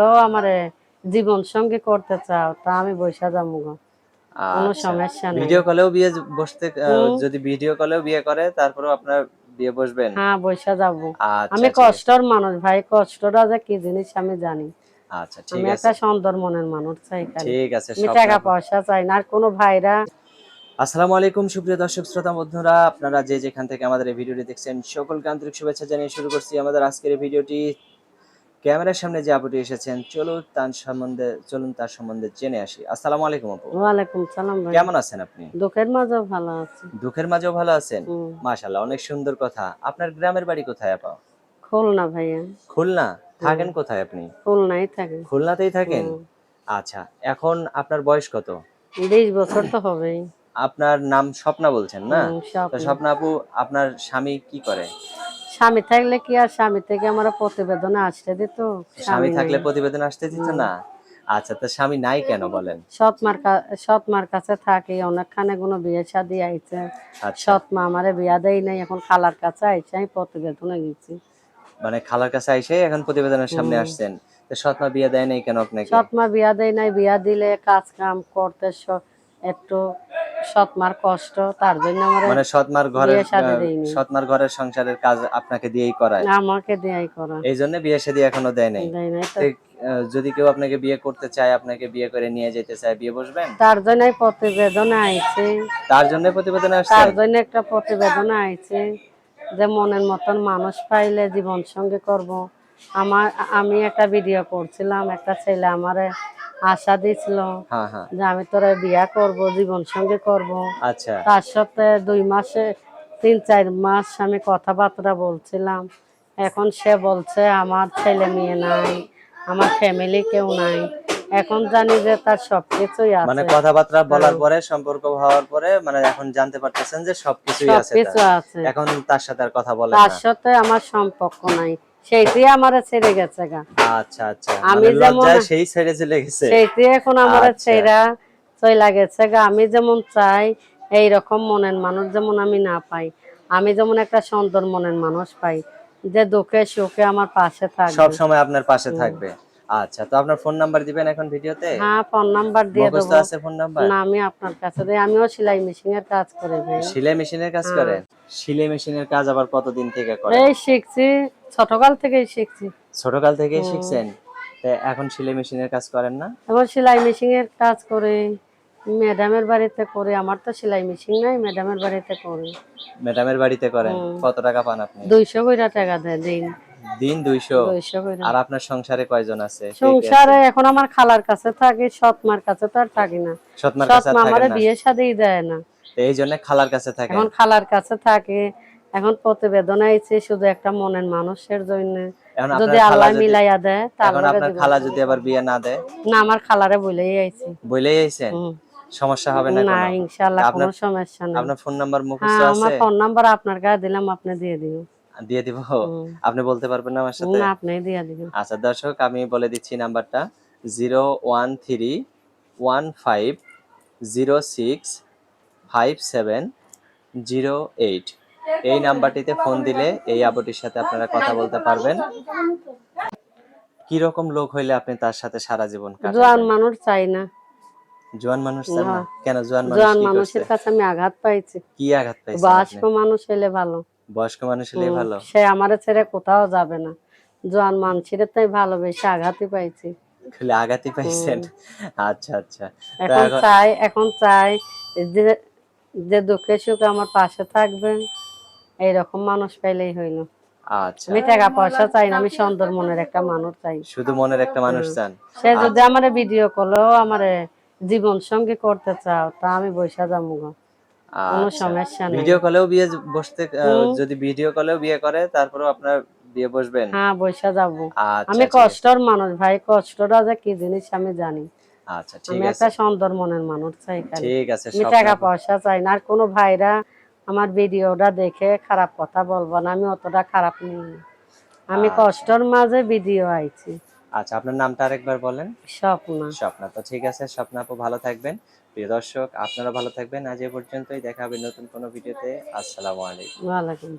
তো আমারে জীবন সঙ্গী করতে চাও তা আমি বৈশা যাব গো। কোনো আচ্ছা। সমস্যা নেই। ভিডিও কলেও বিয়ে বসতে যদি ভিডিও কলেও বিয়ে করে তারপরেও আপনার বিয়ে বসবেন? হ্যাঁ বৈশা যাব। আচ্ছা আমি কষ্টর মানুষ ভাই কষ্টটা যে কি জিনিস আমি জানি। আচ্ছা ঠিক আছে। একটা সুন্দর মনের মানুষ চাই ঠিক আছে আমি টাকা পয়সা চাই না আর কোনো ভাইরা আসসালামু আলাইকুম সুপ্রিয় দর্শক শ্রোতা বন্ধুরা। আপনারা যে যেখান থেকে আমাদের এই ভিডিওটি দেখছেন সকলকে আন্তরিক শুভেচ্ছা জানিয়ে শুরু করছি। আমাদের আজকের এই ভিডিওটি ক্যামেরার সামনে যে আপুটি এসেছেন চলুন তার সম্বন্ধে চলুন তার সম্বন্ধে জেনে আসি। আসসালামু আলাইকুম আপু। ওয়ালাইকুম সালাম ভাই। কেমন আছেন আপনি? দুঃখের মাঝেও ভালো আছে। দুঃখের মাঝেও ভালো আছেন? মাশাআল্লাহ অনেক সুন্দর কথা। আপনার গ্রামের বাড়ি কোথায় আপা? খুলনা ভাইয়া। খুলনা? থাকেন কোথায় আপনি? খুলনাই থাকে। খুলনাতেই থাকেন? আচ্ছা এখন আপনার বয়স কত? বিশ বছর তো হবেই। আপনার নাম স্বপ্না বলছেন না? স্বপ্না আপু আপনার স্বামী কি করে? স্বামী থাকলে কি আর স্বামী থেকে আমার প্রতিবেদন আসতে দিত? স্বামী থাকলে প্রতিবেদন আসতে দিত না? আচ্ছা তো স্বামী নাই কেন বলেন? সৎ মার সৎ কাছে থাকি অনেকখানে কোনো বিয়ে শাদি আইছে। আচ্ছা। সৎ মা আমারে বিয়া দেয় নাই এখন খালার কাছে আইছে আমি প্রতিবেদনে গেছি। মানে খালার কাছে আইসে এখন প্রতিবেদনের সামনে আসছেন। তো সৎমা বিয়ে দেয় নাই কেন আপনাকে? সৎ মা বিয়া দেয় নাই বিয়া দিলে কাজ কাম করতে একটু সৎ মার কষ্ট তার জন্য আমার মানে সৎমার বিয়ে সৎমার ঘরের সংসারের কাজ আপনাকে দিয়েই করায়। আমাকে দেয়াই করা। এই জন্য বিয়ে শাদী এখনও দেয় নাই। যদি কেউ আপনাকে বিয়ে করতে চায় আপনাকে বিয়ে করে নিয়ে যেতে চায় বিয়ে বসবেন? তার জন্য প্রতিবেদনে আইছে। তার জন্য প্রতিবেদন আসছে? তার জন্য একটা প্রতিবেদন আইছে যে মনের মতন মানুষ পাইলে জীবন সঙ্গে করব। আমার আমি একটা ভিডিও করছিলাম একটা ছেলে আমারে আশা দিছিল হ্যাঁ হ্যাঁ। যে আমি তোরা বিয়া করব জীবন সঙ্গে করব। আচ্ছা। তার সাথে দুই মাসে তিন চার মাস আমি কথাবার্তা বলছিলাম। এখন সে বলছে আমার ছেলে মেয়ে নাই আমার ফ্যামিলি কেউ নাই। এখন জানি যে তার সবকিছুই মানে আছে কথাবার্তা বলার পরে সম্পর্ক হওয়ার পরে মানে এখন জানতে পারতেছেন যে সবকিছুই। আছে এখন তার সাথে আর কথা বলে তার সাথে আমার সম্পর্ক নাই। আমার ছেড়ে গেছে গা। আচ্ছা আচ্ছা। আমি মানে যেমন- সেই ছেড়ে চলে গেছে। এখন আমার আচ্ছা। ছেড়া গেছে গা। আমি যেমন চাই এই রকম মনের মানুষ যেমন আমি না পাই আমি যেমন একটা সুন্দর মনের মানুষ পাই যে দুঃখে সুখে আমার পাশে থাকবে। সব সময় আপনার পাশে থাকবে। আচ্ছা তো আপনার ফোন নাম্বার দিবেন এখন ভিডিওতে? হ্যাঁ ফোন নাম্বার দিয়ে দেবো। আছে ফোন নাম্বার? না আমি আপনার কাছে দিই। আমিও সেলাই মেশিন এর কাজ করি ভাই সেলাই মেশিনের কাজ হ্যাঁ। করেন সেলাই মেশিনের কাজ আবার কতদিন থেকে করেন? এই শিখছি ছোটকাল থেকেই শিখছি। ছোটকাল থেকেই শিখছেন? এখন সেলাই মেশিনের কাজ করেন না? এখন সেলাই মেশিন এর কাজ করে ম্যাডামের বাড়িতে করে আমার তো সেলাই মেশিন নাই ম্যাডামের বাড়িতে করি। ম্যাডামের বাড়িতে করেন? কত টাকা পান আপনি? দুইশো কইরা টাকা দেয় দিন। দিন দুইশো? দুইশো কইরা। আর আপনার সংসারে কয়জন আছে? সংসারে এখন আমার খালার কাছে থাকে সৎমার কাছে তো আর থাকি না। সৎমার কাছে আর মা থাকেন আমারে না? বিয়ে শাদিই দেয় না। এই জন্য খালার কাছে থাকে? এখন খালার কাছে থাকে এখন পথে বেদনা আছে শুধু একটা মনের মানুষের জন্য। যদি আল্লাহ মিলাইয়া দেয় তাহলে আপনার খালা যদি আবার বিয়ে না দেয়? না আমার খালারে বলেই আইছে। বলেই আইছে? সমস্যা হবে না না ইনশাআল্লাহ কোনো সমস্যা না আপনার ফোন নাম্বার মুখস্থ হ্যাঁ, আছে? আমার ফোন নাম্বার আপনার কাছে দিলাম আপনি দিয়ে দিও দিয়ে দিব? আপনি বলতে পারবেন না আমার সাথে? না আপনি দিয়ে দিবেন আচ্ছা দর্শক আমি বলে দিচ্ছি নাম্বারটা। 013 15 06 57 08 এই নাম্বারটিতে ফোন দিলে এই আবটির সাথে আপনারা কথা বলতে পারবেন। কি রকম লোক হইলে আপনি তার সাথে সারা জীবন কাটাবেন? জোয়ান মানুষ চাই না। জোয়ান মানুষ চান না। কেন জোয়ান মানুষ জোয়ান মানুষের কাছে আমি আঘাত পাইছি। কি আঘাত পাইছেন বয়স্ক মানুষ হইলে ভালো। বয়স্ক মানুষ হলে ভালো। সে আমার ছেড়ে কোথাও যাবে না। জোয়ান মানুষের তাই ভালোবেসে আঘাতই পাইছি। খালি আঘাতই পাইছেন? আচ্ছা আচ্ছা। এখন- চাই এখন চাই যে যে দুঃখে সুখে আমার পাশে থাকবেন। এইরকম মানুষ পাইলেই হইল। আচ্ছা। আমি টাকা পয়সা চাই না আমি সুন্দর মনের একটা মানুষ চাই। শুধু মনের একটা মানুষ চান? সে যদি আমার ভিডিও করলেও আমার জীবন সঙ্গী করতে চাও তা আমি বৈশা যাব কোনো আচ্ছা। সমস্যা নেই। ভিডিও কলেও বিয়ে বসতে যদি ভিডিও কলেও বিয়ে করে তারপরেও আপনার বিয়ে বসবেন? হ্যাঁ বৈশা যাব। আচ্ছা আমি কষ্টর মানুষ ভাই কষ্টটা যে কি জিনিস আমি জানি। আচ্ছা আমি ঠিক আছে। একটা সুন্দর মনের মানুষ চাই ঠিক আছে আমি টাকা পয়সা চাই না আর কোনো ভাইরা আমার ভিডিওটা দেখে খারাপ কথা বলব না আমি অতটা খারাপ নেই। না। আমি কষ্টের কষ্টর মাঝে ভিডিও আইছি। আচ্ছা আপনার নামটা আরেকবার বলেন। স্বপ্না। স্বপ্না তো ঠিক আছে স্বপ্না আপু ভালো থাকবেন। প্রিয় দর্শক আপনারা ভালো থাকবেন। আজ এ পর্যন্তই দেখা হবে নতুন কোনো ভিডিওতে। আসসালামু আলাইকুম। ওয়ালাইকুম